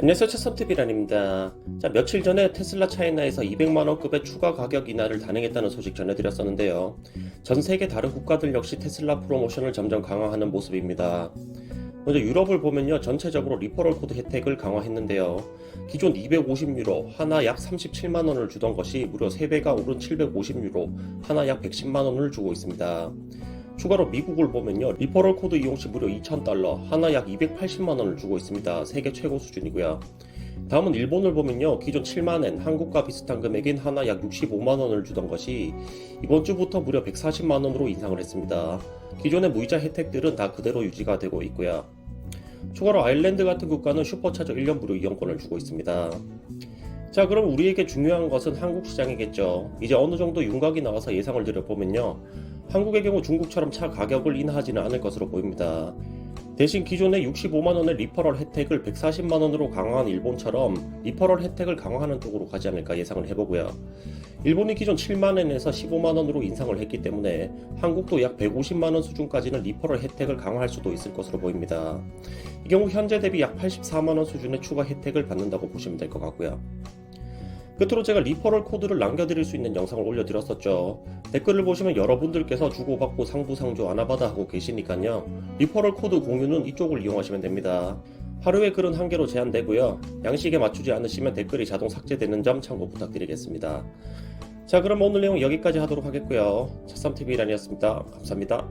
안녕하세요 차썸TV란입니다. 자 며칠 전에 테슬라 차이나에서 200만원급의 추가 가격 인하를 단행했다는 소식 전해드렸었는데요. 전 세계 다른 국가들 역시 테슬라 프로모션을 점점 강화하는 모습입니다. 먼저 유럽을 보면요 전체적으로 리퍼럴 코드 혜택을 강화했는데요. 기존 250유로 하나 약 37만원을 주던 것이 무려 3배가 오른 750유로 하나 약 110만원을 주고 있습니다. 추가로 미국을 보면요. 리퍼럴 코드 이용 시 무려 2,000달러 하나 약 280만원을 주고 있습니다. 세계 최고 수준이고요. 다음은 일본을 보면요. 기존 7만엔 한국과 비슷한 금액인 하나 약 65만원을 주던 것이 이번 주부터 무려 140만원으로 인상을 했습니다. 기존의 무이자 혜택들은 다 그대로 유지가 되고 있고요. 추가로 아일랜드 같은 국가는 슈퍼차저 1년 무료 이용권을 주고 있습니다. 자 그럼 우리에게 중요한 것은 한국 시장이겠죠. 이제 어느 정도 윤곽이 나와서 예상을 드려보면요 한국의 경우 중국처럼 차 가격을 인하하지는 않을 것으로 보입니다. 대신 기존의 65만원의 리퍼럴 혜택을 140만원으로 강화한 일본처럼 리퍼럴 혜택을 강화하는 쪽으로 가지 않을까 예상을 해보고요. 일본이 기존 7만원에서 15만원으로 인상을 했기 때문에 한국도 약 150만원 수준까지는 리퍼럴 혜택을 강화할 수도 있을 것으로 보입니다. 이 경우 현재 대비 약 84만원 수준의 추가 혜택을 받는다고 보시면 될 것 같고요. 끝으로 제가 리퍼럴 코드를 남겨드릴 수 있는 영상을 올려드렸었죠. 댓글을 보시면 여러분들께서 주고받고 상부상조 아나바다 하고 계시니까요. 리퍼럴 코드 공유는 이쪽을 이용하시면 됩니다. 하루에 글은 한 개로 제한되고요. 양식에 맞추지 않으시면 댓글이 자동 삭제되는 점 참고 부탁드리겠습니다. 자 그럼 오늘 내용 여기까지 하도록 하겠고요. 차쌈TV란이었습니다. 감사합니다.